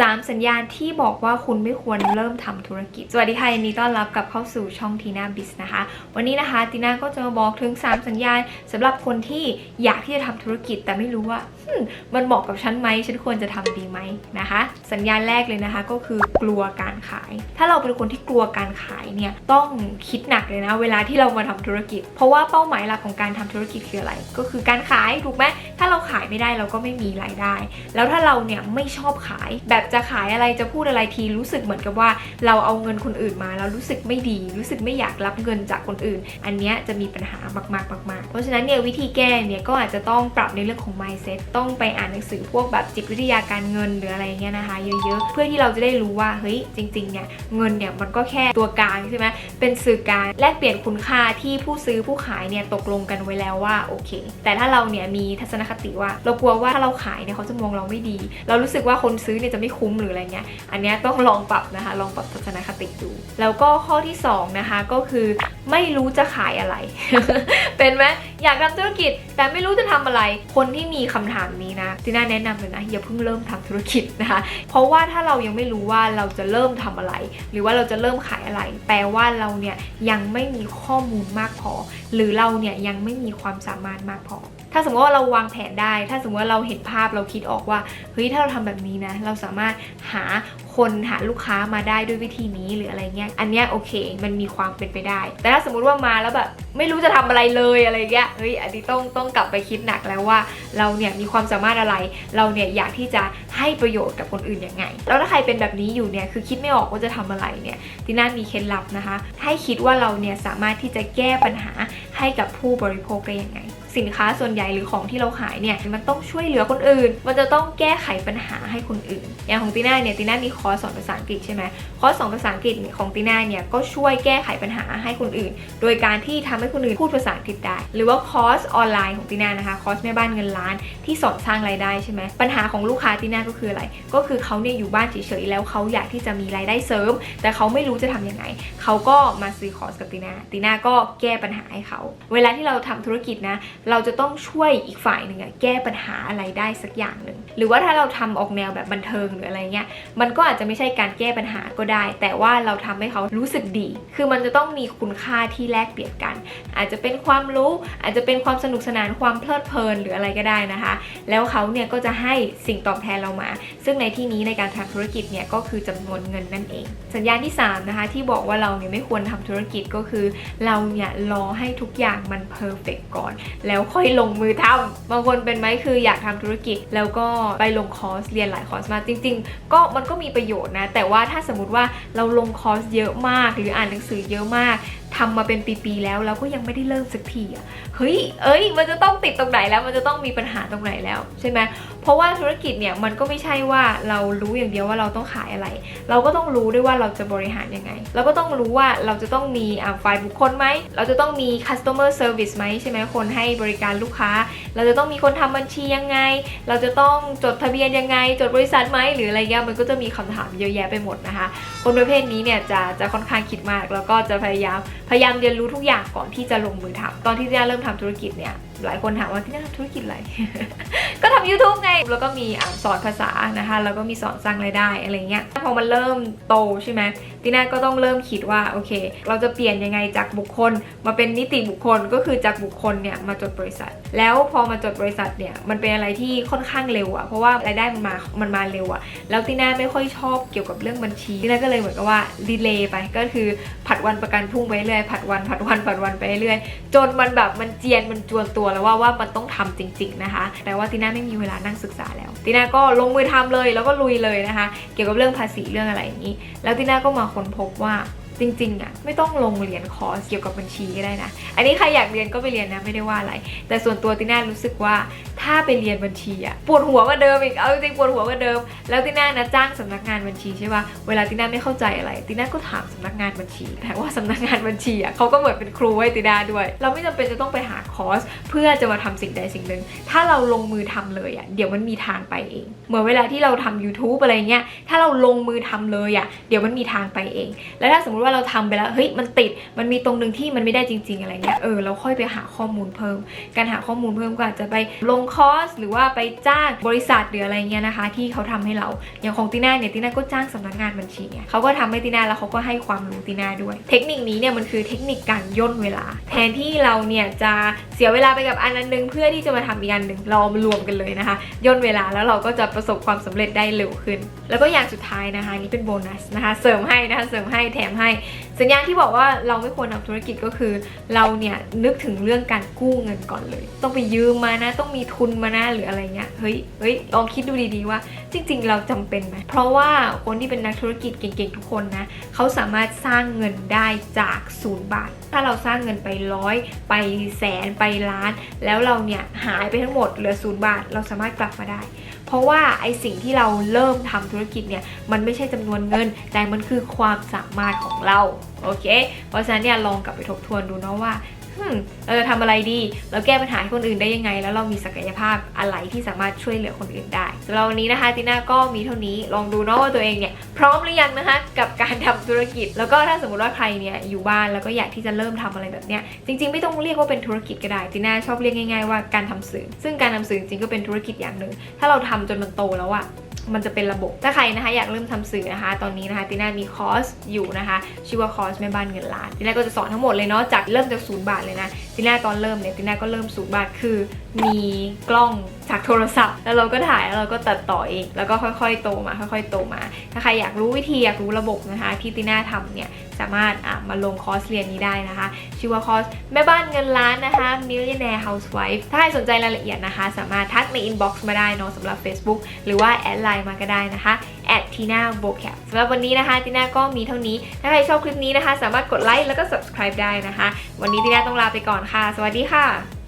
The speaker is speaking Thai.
3 สัญญาณที่บอกว่าคุณไม่ควรเริ่มทำธุรกิจ สวัสดีค่ะยินดีต้อนรับกลับเข้าสู่ช่องทีน่าบิสนะคะ วันนี้นะคะทีน่าก็จะมาบอกถึง 3 สัญญาณสำหรับคนที่อยากที่จะทำธุรกิจแต่ไม่รู้ว่ามันเหมาะกับฉันไหมฉันควรจะทำดีไหมนะคะ สัญญาณแรกเลยนะคะก็คือกลัวการขาย ถ้าเราเป็นคนที่กลัวการขายเนี่ยต้องคิดหนักเลยนะ เวลาที่เรามาทำธุรกิจ เพราะว่าเป้าหมายหลักของการทำธุรกิจคืออะไร ก็คือการขายถูกไหมถ้าเราขายไม่ได้เราก็ไม่มีรายได้ แล้วถ้าเราเนี่ยไม่ชอบขาย แบบจะขายอะไรจะพูดอะไรทีรู้สึกเหมือนกับว่า เราเอาเงินคนอื่นมาแล้วรู้สึกไม่ดี รู้สึกไม่อยากรับเงินจากคนอื่น อันนี้จะมีปัญหามากๆมากๆเพราะฉะนั้นเนี่ยวิธีแก้เนี่ยก็อาจจะต้องปรับในเรื่องของ mindset ต้องไปอ่านหนังสือพวกแบบจิตวิทยาการเงินหรืออะไรเงี้ยนะคะ เยอะๆ เพื่อที่เราจะได้รู้ว่าเฮ้ยจริงๆเนี่ยเงินเนี่ยมันก็แค่ตัวกลางใช่ไหมเป็นสื่อกลางแลกเปลี่ยนคุณค่าที่ผู้ซื้อผู้ขายเนี่ยตกลงกันไว้แล้วว่าโอเค แต่ถ้าเราเนี่ยมีทัศนคติว่า เรากลัวว่าถ้าเราขายเนี่ยเขาจะมองเราไม่ดี เรารู้สึกว่าคนซื้อเนี่ยจะไม่คุ้มหรืออะไรเงี้ยอันนี้ต้องลองปรับนะคะลองปรับทัศนคติดูแล้วก็ข้อที่สองนะคะก็คือไม่รู้จะขายอะไร เป็นไหมอยากทำธุรกิจแต่ไม่รู้จะทำอะไร คนที่มีคำถามนี้นะทีน่าแนะนำเลยนะอย่าเพิ่งเริ่มทำธุรกิจนะคะ เพราะว่าถ้าเรายังไม่รู้ว่าเราจะเริ่มทำอะไร หรือว่าเราจะเริ่มขายอะไร แปลว่าเราเนี่ยยังไม่มีข้อมูลมากพอ หรือเราเนี่ยยังไม่มีความสามารถมากพอ ถ้าสมมติว่าเราวางแผนได้ ถ้าสมมติว่าเราเห็นภาพเราคิดออกว่าเฮ้ยถ้าเราทำแบบนี้นะ เราสามารถหาคนหาลูกค้ามาได้ด้วยวิธีนี้หรืออะไรเงี้ย อันเนี้ยโอเค มันมีความเป็นไปได้ แต่ถ้าสมมติว่ามาแล้วแบบไม่รู้จะทำอะไรเลยอะไรเงี้ย เฮ้ยอันนี้ต้องต้องกลับไปคิดหนักแล้วว่าเราเนี่ยมีความสามารถอะไร เราเนี่ยอยากที่จะให้ประโยชน์กับคนอื่นยังไง แล้วถ้าใครเป็นแบบนี้อยู่เนี่ยคือคิดไม่ออกว่าจะทำอะไรเนี่ยที่น่ามีเคล็ดลับนะคะ ให้คิดว่าเราเนี่ยสามารถที่จะแก้ปัญหาให้กับผู้บริโภคได้ยังไง สินค้าส่วนใหญ่หรือของที่เราขายเนี่ยมันต้องช่วยเหลือคนอื่น มันจะต้องแก้ไขปัญหาให้คนอื่น อย่างของตีน่าเนี่ยตีน่ามีคอร์สสอนภาษาอังกฤษใช่ไหมคอร์สสอนภาษาอังกฤษของตีน่าเนี่ยก็ช่วยแก้ไขปัญหาให้คนอื่น โดยการที่ทำให้คนอื่นพูดภาษาอังกฤษได้ หรือว่าคอร์สออนไลน์ของตีน่านะคะคอร์สแม่บ้านเงินล้านที่สอนสร้างรายได้ใช่ไหมปัญหาของลูกค้าตีน่าก็คืออะไร ก็คือเขาเนี่ยอยู่บ้านเฉยๆแล้วเขาอยากที่จะมีรายได้เสริม แต่เขาไม่รู้จะทำยังไงเขาก็มาซื้อคอร์สกับตีน่าตีน่าก็แก้ปัญหาให้เขา เวลาที่เราทำธุรกิจนะเราจะต้องช่วยอีกฝ่ายหนึ่งอะแก้ปัญหาอะไรได้สักอย่างหนึ่ง หรือว่าถ้าเราทำออกแนวแบบบันเทิงหรืออะไรเงี้ย มันก็อาจจะไม่ใช่การแก้ปัญหาก็ได้ แต่ว่าเราทำให้เขารู้สึกดี คือมันจะต้องมีคุณค่าที่แลกเปลี่ยนกัน อาจจะเป็นความรู้ อาจจะเป็นความสนุกสนานความเพลิดเพลินหรืออะไรก็ได้นะคะ แล้วเขาเนี่ยก็จะให้สิ่งตอบแทนเรามา ซึ่งในที่นี้ในการทำธุรกิจเนี่ยก็คือจำนวนเงินนั่นเอง สัญญาณที่สามนะคะที่บอกว่าเราเนี่ยไม่ควรทำธุรกิจก็คือ เราเนี่ยรอให้ทุกอย่างมันเพอร์เฟกก่อน แล้วค่อยลงมือทำบางคนเป็นไหมคืออยากทำธุรกิจแล้วก็ไปลงคอร์สเรียนหลายคอร์สมาจริง ๆ ก็มันก็มีประโยชน์นะ แต่ว่าถ้าสมมติว่าเราลงคอร์สเยอะมาก หรืออ่านหนังสือเยอะมากทำมาเป็นปีๆแล้วเราก็ยังไม่ได้เริ่มสักทีอะเฮ้ย เอ้ย มันจะต้องติดตรงไหนแล้ว มันจะต้องมีปัญหาตรงไหนแล้วใช่ไหมเพราะว่าธุรกิจเนี่ยมันก็ไม่ใช่ว่าเรารู้อย่างเดียวว่าเราต้องขายอะไร เราก็ต้องรู้ด้วยว่าเราจะบริหารยังไง เราก็ต้องรู้ว่าเราจะต้องมีฝ่ายบุคคลไหม เราจะต้องมี customer service ไหมใช่ไหมคนให้บริการลูกค้า เราจะต้องมีคนทำบัญชียังไง เราจะต้องจดทะเบียนยังไง จดบริษัทไหมหรืออะไรเงี้ยมันก็จะมีคำถามเยอะแยะไปหมดนะคะ คนประเภทนี้เนี่ยจะจะค่อนข้างคิดมาก แล้วก็จะพยายามพยายามเรียนรู้ทุกอย่างก่อนที่จะลงมือทำตอนที่จะเริ่มทำธุรกิจเนี่ย หลายคนถามว่าที่นาทำธุรกิจอะไร ก็ทำ YouTube ไง แล้วก็มีสอนภาษานะคะ แล้วก็มีสอนสร้างรายได้อะไรเงี้ย พอมันเริ่มโตใช่ไหมตีน่าก็ต้องเริ่มคิดว่าโอเค เราจะเปลี่ยนยังไงจากบุคคล มาเป็นนิติบุคคลก็คือจากบุคคลเนี่ยมาจดบริษัท แล้วพอมาจดบริษัทเนี่ยมันเป็นอะไรที่ค่อนข้างเร็วอะเพราะว่ารายได้มันมา มันมาเร็วอะแล้วตีน่าไม่ค่อยชอบเกี่ยวกับเรื่องบัญชีตีน่าก็เลยเหมือนกับว่าดีเลย์ไปก็คือผัดวันประกันพรุ่งไปเรื่อยผัดวันผัดวันผัดวันไปเรื่อยจนมันแบบมันเจียนมันจวนตัวแล้วว่าว่ามันต้องทำจริง ๆนะคะ แต่ว่าตีน่าไม่มีเวลานั่งศึกษาแล้วตีน่าก็ลงมือทำเลยแล้วก็ลุยเลยนะคะ เกี่ยวกับเรื่องภาษีเรื่องอะไรอย่างนี้ แล้วตีน่าก็มาค้นพบว่า จริงๆอะไม่ต้องลงเรียนคอร์สเกี่ยวกับบัญชีก็ได้นะ อันนี้ใครอยากเรียนก็ไปเรียนนะไม่ได้ว่าอะไร แต่ส่วนตัวติน่ารู้สึกว่าถ้าไปเรียนบัญชีอะปวดหัวกว่าเดิมอีกเอาจริงๆปวดหัวกว่าเดิม แล้วติน่านะจ้างสำนักงานบัญชีใช่ป่ะเวลาติน่าไม่เข้าใจอะไรติน่าก็ถามสำนักงานบัญชีแต่ว่าสำนักงานบัญชีอะเขาก็เหมือนเป็นครูให้ติน่าด้วย เราไม่จำเป็นจะต้องไปหาคอร์สเพื่อจะมาทำสิ่งใดสิ่งหนึ่งถ้าเราลงมือทำเลยอะเดี๋ยวมันมีทางไปเอง เหมือนเวลาที่เราทำ YouTube อะไรเงี้ยถ้าเราลงมือทำเลยอะเดี๋ยวมันมีทางไปเอง แล้วถ้าสมมติว่าเราทำไปแล้วเฮ้ยมันติดมันมีตรงหนึ่งที่มันไม่ได้จริง ๆ อะไรเงี้ยเออเราค่อยไปหาข้อมูลเพิ่ม การหาข้อมูลเพิ่มก็อาจจะไปลงคอร์สหรือว่าไปจ้างบริษัทหรืออะไรเงี้ยนะคะ ที่เขาทำให้เราอย่างของตีน่าเนี่ยตีน่าก็จ้างสำนักงานบัญชีเนี่ยเขาก็ทำให้ตีน่าแล้วเขาก็ให้ความรู้ตีน่าด้วย เทคนิคนี้เนี่ยมันคือเทคนิคการย่นเวลา แทนที่เราเนี่ยจะเสียเวลาไปกับอันนั้นหนึงเพื่อที่จะมาทำอีกอันหนึ่งเราเอามารวมกันเลยนะคะย่นเวลาแล้วเราก็จะประสบความสำเร็จได้เร็วขึ้น แล้วก็อย่างสุดท้ายนะคะนี่เป็นโบนัสนะคะ เสริมให้นะคะเสริมให้แถมให้สัญญาณที่บอกว่าเราไม่ควรทำธุรกิจก็คือ เราเนี่ยนึกถึงเรื่องการกู้เงินก่อนเลย ต้องไปยืมมานะ ต้องมีทุนมานะหรืออะไรเงี้ยเฮ้ยเฮ้ยลองคิดดูดีๆว่า จริง ๆ เราจำเป็นไหมเพราะว่าคนที่เป็นนักธุรกิจเก่งๆทุกคนนะเขาสามารถสร้างเงินได้จากศูนย์บาท ถ้าเราสร้างเงินไปร้อยไปแสนไปล้าน แล้วเราเนี่ยหายไปทั้งหมดเหลือศูนย์บาท เราสามารถกลับมาได้ เพราะว่าไอสิ่งที่เราเริ่มทำธุรกิจเนี่ยมันไม่ใช่จำนวนเงิน แต่มันคือความสามารถของเราโอเค เพราะฉะนั้นเนี่ยลองกลับไปทบทวนดูเนาะว่าฮึเราจะทำอะไรดี เราแก้ปัญหาให้คนอื่นได้ยังไง แล้วเรามีศักยภาพอะไรที่สามารถช่วยเหลือคนอื่นได้สำหรับวันนี้นะคะติน่าก็มีเท่านี้ ลองดูเนาะว่าตัวเองเนี่ย พร้อมหรือยังนะคะกับการทำธุรกิจ แล้วก็ถ้าสมมติว่าใครเนี่ยอยู่บ้านแล้วก็อยากที่จะเริ่มทำอะไรแบบเนี้ยจริงๆ ไม่ต้องเรียกว่าเป็นธุรกิจก็ได้ติน่าชอบเรียกง่ายๆว่าการทำสื่อ ซึ่งการทำสื่อจริงก็เป็นธุรกิจอย่างหนึ่งถ้าเราทำจนมันโตแล้วอะ มันจะเป็นระบบ ถ้าใครนะคะอยากเริ่มทำสื่อนะคะ ตอนนี้นะคะติน่ามีคอร์สอยู่นะคะ ชื่อว่าคอร์สแม่บ้านเงินล้านติน่าก็จะสอนทั้งหมดเลยเนาะจากเริ่มจากศูนย์บาทเลยนะติน่าตอนเริ่มเนี่ยติน่าก็เริ่มศูนย์บาทคือ มีกล้องจากโทรศัพท์ แล้วเราก็ถ่ายแล้วเราก็ตัดต่อเอง แล้วก็ค่อยๆ โตมาค่อย ๆ โตมา ถ้าใครอยากรู้วิธีอยากรู้ระบบนะคะที่ติน่าทำเนี่ย สามารถมาลงคอร์สเรียนนี้ได้นะคะ ชื่อว่าคอร์สแม่บ้านเงินล้านนะคะ Millionaire Housewife ถ้าใครสนใจรายละเอียดนะคะ สามารถทักในอินบ็อกซ์มาได้เนอะสำหรับ Facebook หรือว่าแอดไลน์มาก็ได้นะคะแอดทีน่าโบแคมสำหรับวันนี้นะคะทีน่าก็มีเท่านี้ ถ้าใครชอบคลิปนี้นะคะ สามารถกดไลค์แล้วก็ subscribe ได้นะคะ วันนี้ทีน่าต้องลาไปก่อนค่ะ สวัสดีค่ะ